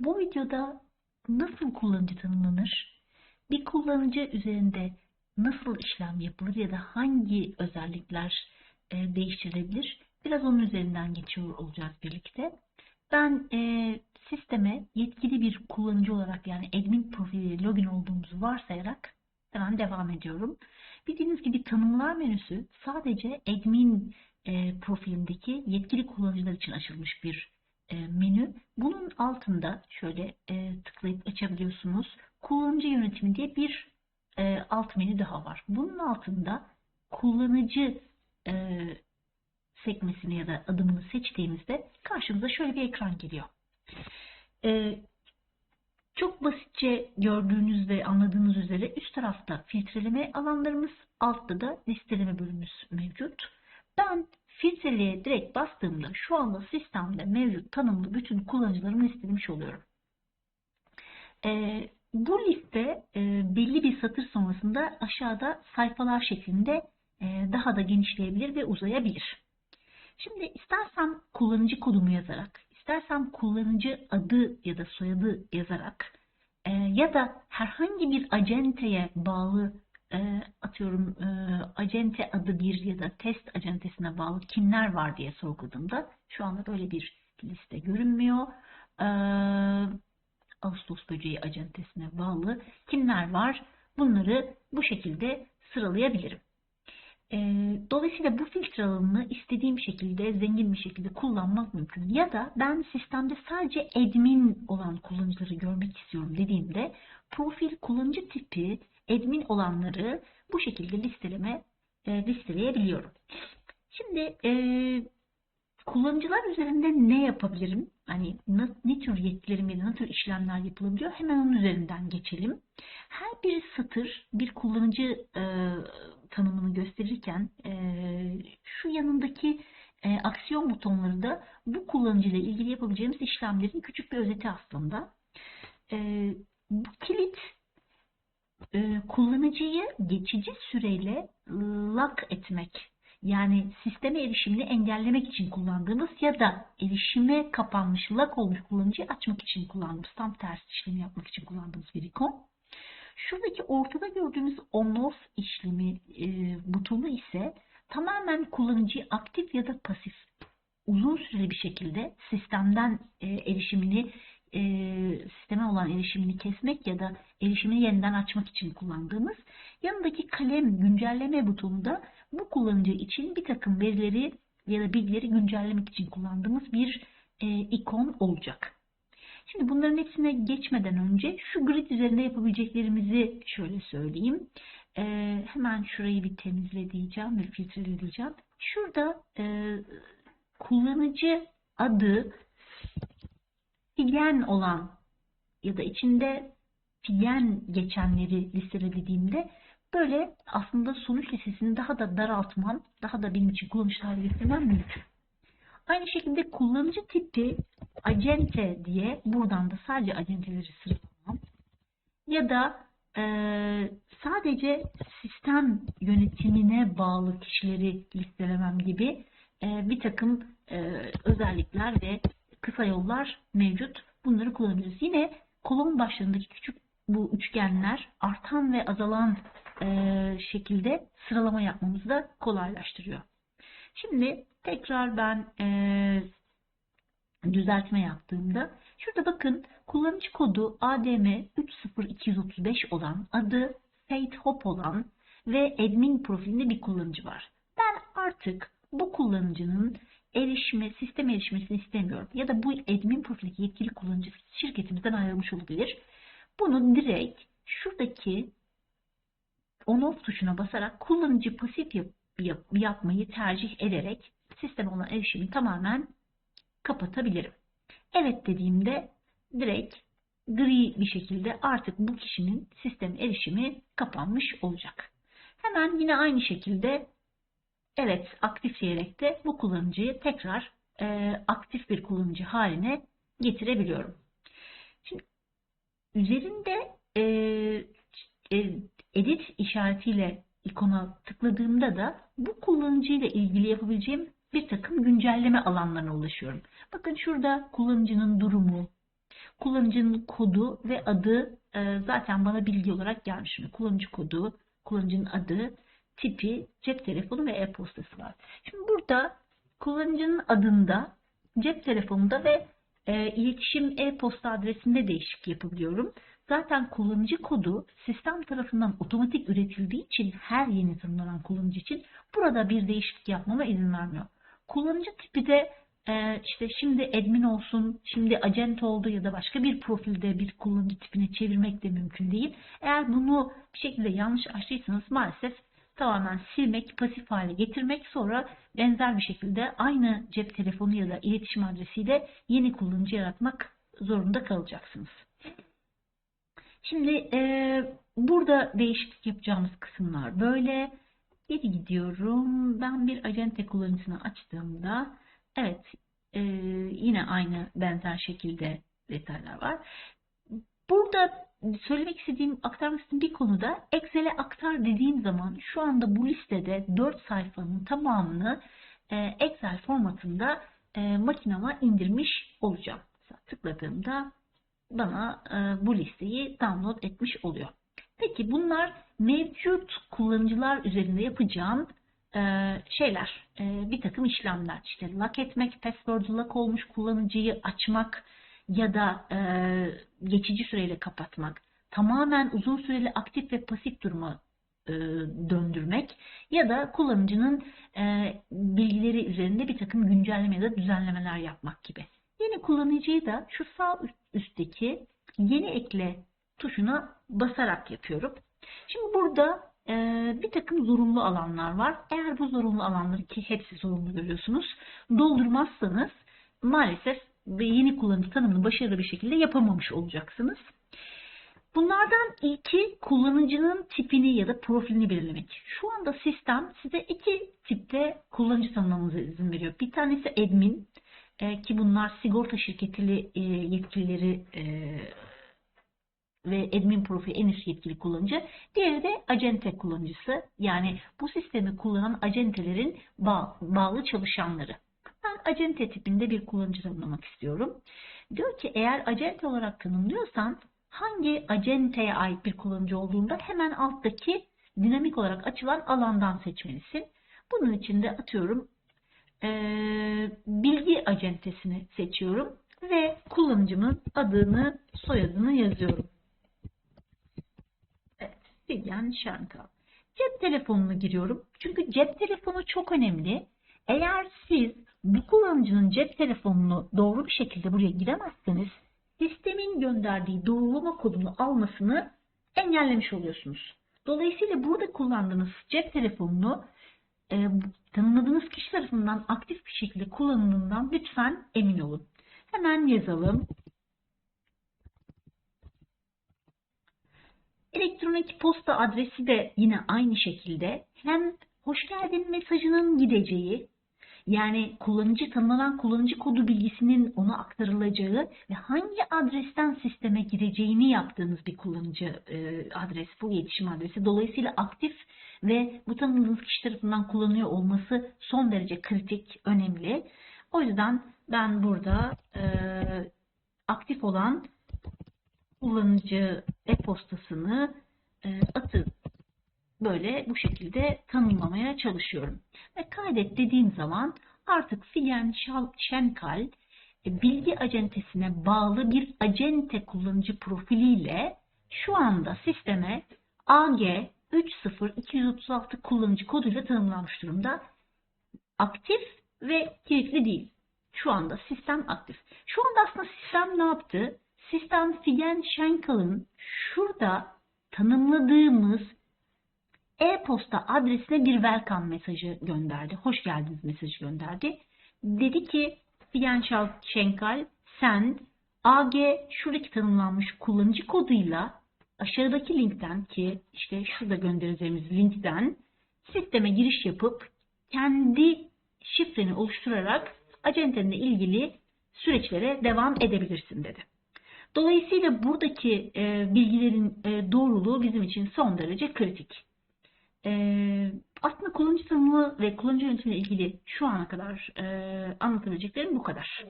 Bu videoda nasıl kullanıcı tanımlanır, bir kullanıcı üzerinde nasıl işlem yapılır ya da hangi özellikler e, değiştirilebilir biraz onun üzerinden geçiyor olacağız birlikte. Ben e, sisteme yetkili bir kullanıcı olarak yani admin profili login olduğumuzu varsayarak hemen devam ediyorum. Bildiğiniz gibi tanımlar menüsü sadece admin e, profilindeki yetkili kullanıcılar için açılmış bir e, menü. Bunun altında şöyle e, tıklayıp açabiliyorsunuz. Kullanıcı yönetimi diye bir e, alt menü daha var. Bunun altında kullanıcı e, sekmesini ya da adımını seçtiğimizde karşımıza şöyle bir ekran geliyor. E, çok basitçe gördüğünüz ve anladığınız üzere üst tarafta filtreleme alanlarımız, altta da listeleme bölümümüz mevcut. Ben filtreleye direkt bastığımda şu anda sistemde mevcut tanımlı bütün kullanıcılarımı listelemiş oluyorum. E, bu liste e, belli bir satır sonrasında aşağıda sayfalar şeklinde e, daha da genişleyebilir ve uzayabilir. Şimdi istersem kullanıcı kodumu yazarak, istersem kullanıcı adı ya da soyadı yazarak e, ya da herhangi bir acenteye bağlı e, atıyorum e, acente adı bir ya da test acentesine bağlı kimler var diye sorguladığımda şu anda böyle bir liste görünmüyor. E, Ağustos böceği acentesine bağlı kimler var? Bunları bu şekilde sıralayabilirim. E, dolayısıyla bu filtre alanını istediğim şekilde, zengin bir şekilde kullanmak mümkün. Ya da ben sistemde sadece admin olan kullanıcıları görmek istiyorum dediğimde profil kullanıcı tipi admin olanları bu şekilde listeleme e, listeleyebiliyorum. Şimdi e, kullanıcılar üzerinde ne yapabilirim? Hani ne, ne tür yetkilerim ya da ne tür işlemler yapılabiliyor? Hemen onun üzerinden geçelim. Her bir satır bir kullanıcı e, tanımını gösterirken e, şu yanındaki e, aksiyon butonları da bu kullanıcı ile ilgili yapabileceğimiz işlemlerin küçük bir özeti aslında. E, bu kilit e, kullanıcıyı geçici süreyle lock etmek yani sisteme erişimini engellemek için kullandığımız ya da erişime kapanmış, lock olmuş kullanıcıyı açmak için kullandığımız, tam tersi işlemi yapmak için kullandığımız bir ikon. Şuradaki ortada gördüğümüz on-off işlemi e, butonu ise tamamen kullanıcıyı aktif ya da pasif uzun süreli bir şekilde sistemden e, erişimini e, sisteme olan erişimini kesmek ya da erişimini yeniden açmak için kullandığımız yanındaki kalem güncelleme butonu da bu kullanıcı için bir takım verileri ya da bilgileri güncellemek için kullandığımız bir e, ikon olacak. Şimdi bunların hepsine geçmeden önce şu grid üzerinde yapabileceklerimizi şöyle söyleyeyim. E, hemen şurayı bir temizle diyeceğim ve filtrele diyeceğim. Şurada e, kullanıcı adı figen olan ya da içinde figen geçenleri listelediğimde böyle aslında sonuç listesini daha da daraltmam, daha da benim için kullanışlı hale getirmem mümkün. Aynı şekilde kullanıcı tipi acente diye buradan da sadece acenteleri sıralamam. Ya da e, sadece sistem yönetimine bağlı kişileri listelemem gibi e, bir takım e, özellikler ve kısa yollar mevcut. Bunları kullanabiliriz. Yine kolon başlarındaki küçük bu üçgenler artan ve azalan e, şekilde sıralama yapmamızı da kolaylaştırıyor. Şimdi tekrar ben e, düzeltme yaptığımda şurada bakın kullanıcı kodu ADM 30235 olan adı Fate Hop olan ve admin profilinde bir kullanıcı var. Ben artık bu kullanıcının erişme, sistem erişmesini istemiyorum. Ya da bu admin profildeki yetkili kullanıcı şirketimizden ayrılmış olabilir. Bunu direkt şuradaki on-off tuşuna basarak kullanıcı pasif yap, yap, yapmayı tercih ederek sisteme olan erişimi tamamen kapatabilirim. Evet dediğimde direkt gri bir şekilde artık bu kişinin sistem erişimi kapanmış olacak. Hemen yine aynı şekilde evet aktif diyerek de bu kullanıcıyı tekrar e, aktif bir kullanıcı haline getirebiliyorum. Şimdi üzerinde e, e, edit işaretiyle ikona tıkladığımda da bu kullanıcıyla ilgili yapabileceğim bir takım güncelleme alanlarına ulaşıyorum. Bakın şurada kullanıcının durumu, kullanıcının kodu ve adı e, zaten bana bilgi olarak gelmiş. Şimdi kullanıcı kodu, kullanıcının adı, tipi, cep telefonu ve e-postası var. Şimdi burada kullanıcının adında, cep telefonunda ve e, iletişim e-posta adresinde değişiklik yapabiliyorum. Zaten kullanıcı kodu sistem tarafından otomatik üretildiği için her yeni tanımlanan kullanıcı için burada bir değişiklik yapmama izin vermiyor. Kullanıcı tipi de e, işte şimdi admin olsun, şimdi agent oldu ya da başka bir profilde bir kullanıcı tipine çevirmek de mümkün değil. Eğer bunu bir şekilde yanlış açtıysanız maalesef tamamen silmek, pasif hale getirmek sonra benzer bir şekilde aynı cep telefonu ya da iletişim adresiyle yeni kullanıcı yaratmak zorunda kalacaksınız. Şimdi e, burada değişiklik yapacağımız kısımlar böyle. Geri gidiyorum. Ben bir acente kullanıcısını açtığımda evet e, yine aynı benzer şekilde detaylar var. Burada söylemek istediğim, aktarmak istediğim bir konuda Excel'e aktar dediğim zaman şu anda bu listede 4 sayfanın tamamını e, Excel formatında e, makinama indirmiş olacağım. Tıkladığımda bana e, bu listeyi download etmiş oluyor. Peki bunlar mevcut kullanıcılar üzerinde yapacağım şeyler, bir takım işlemler. İşte lock etmek, password lock olmuş kullanıcıyı açmak ya da e, geçici süreyle kapatmak, tamamen uzun süreli aktif ve pasif duruma e, döndürmek ya da kullanıcının e, bilgileri üzerinde bir takım güncelleme ya da düzenlemeler yapmak gibi. Yeni kullanıcıyı da şu sağ üstteki yeni ekle tuşuna basarak yapıyorum. Şimdi burada e, bir takım zorunlu alanlar var. Eğer bu zorunlu alanları ki hepsi zorunlu görüyorsunuz doldurmazsanız maalesef yeni kullanıcı tanımını başarılı bir şekilde yapamamış olacaksınız. Bunlardan ilki kullanıcının tipini ya da profilini belirlemek. Şu anda sistem size iki tipte kullanıcı tanımlamanıza izin veriyor. Bir tanesi admin e, ki bunlar sigorta şirketi e, yetkilileri e, ve admin profili en üst yetkili kullanıcı. Diğeri de acente kullanıcısı. Yani bu sistemi kullanan acentelerin bağ, bağlı çalışanları. Acente tipinde bir kullanıcı tanımlamak istiyorum. Diyor ki eğer acente olarak tanımlıyorsan hangi acenteye ait bir kullanıcı olduğunda hemen alttaki dinamik olarak açılan alandan seçmelisin. Bunun için de atıyorum e, bilgi acentesini seçiyorum ve kullanıcımın adını, soyadını yazıyorum. Evet, Figen Şankal. Cep telefonunu giriyorum. Çünkü cep telefonu çok önemli. Eğer siz bu kullanıcının cep telefonunu doğru bir şekilde buraya giremezseniz sistemin gönderdiği doğrulama kodunu almasını engellemiş oluyorsunuz. Dolayısıyla burada kullandığınız cep telefonunu e, tanımladığınız kişi tarafından aktif bir şekilde kullanıldığından lütfen emin olun. Hemen yazalım. Elektronik posta adresi de yine aynı şekilde hem hoş geldin mesajının gideceği yani kullanıcı tanımlanan kullanıcı kodu bilgisinin ona aktarılacağı ve hangi adresten sisteme gireceğini yaptığınız bir kullanıcı e, adres bu iletişim adresi. Dolayısıyla aktif ve bu tanımladığınız kişi tarafından kullanıyor olması son derece kritik, önemli. O yüzden ben burada e, aktif olan kullanıcı e-postasını e, atıp böyle bu şekilde tanımlamaya çalışıyorum. Ve kaydet dediğim zaman artık Figen Şenkal e, bilgi acentesine bağlı bir acente kullanıcı profiliyle şu anda sisteme AG 30236 kullanıcı koduyla tanımlanmış durumda. Aktif ve kilitli değil. Şu anda sistem aktif. Şu anda aslında sistem ne yaptı? Sistem Figen Schenkel'ın şurada tanımladığımız e-posta adresine bir welcome mesajı gönderdi. Hoş geldiniz mesajı gönderdi. Dedi ki Figen Schenkel sen AG şuradaki tanımlanmış kullanıcı koduyla aşağıdaki linkten ki işte şurada göndereceğimiz linkten sisteme giriş yapıp kendi şifreni oluşturarak acentenle ilgili süreçlere devam edebilirsin dedi. Dolayısıyla buradaki e, bilgilerin e, doğruluğu bizim için son derece kritik. E, aslında kullanıcı tanımı ve kullanıcı yönetimiyle ilgili şu ana kadar e, anlatabileceklerim bu kadar.